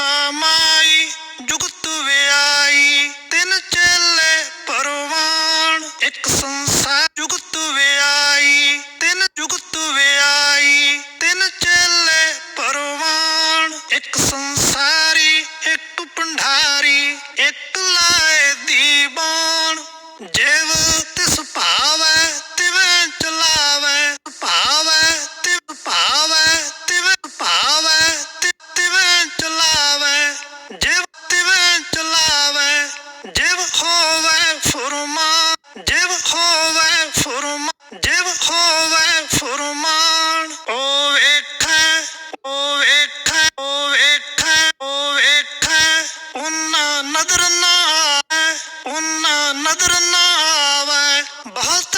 ਮਾਤਾ ਮਾਈ ਜੁਗਤ ਵਿਆਈ ਤਿੰਨ ਚੇਲੇ ਪਰਵਾਨ ਇੱਕ ਸੰਸਾਰ ਹੋਵੇ ਫੁਰਮਾਨ, ਉਹ ਵੇਖੈ ਉਹ ਵੇਖੈ ਉਹ ਵੇਖੈ ਉਹ ਵੇਖੈ। ਉਨਾ ਨਦਰ ਨਾ ਆਵੇ ਉਨਾ ਨਦਰ ਨਾ ਆਵੇ। ਬਹੁਤ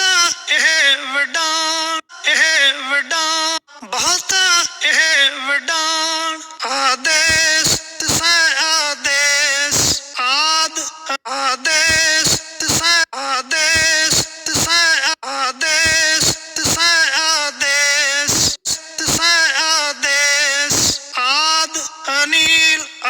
ਇਹ ਵਡਾਂ ਇਹ ਵਡਾਂ ਬਹੁਤ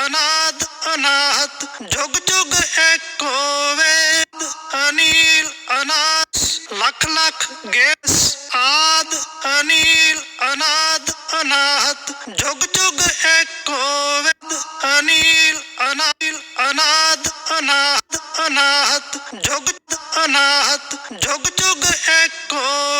अनाथ अनाथ, जुग जुग एको वेद अनिल, अनाथ, लख लख, गैस, आद। अनिल अनाद अनाथ, जुग जुग एको वेद अनिल, अनाल अनाद अनाथ अनाथ, जुग अनाथ, जुग जुग एको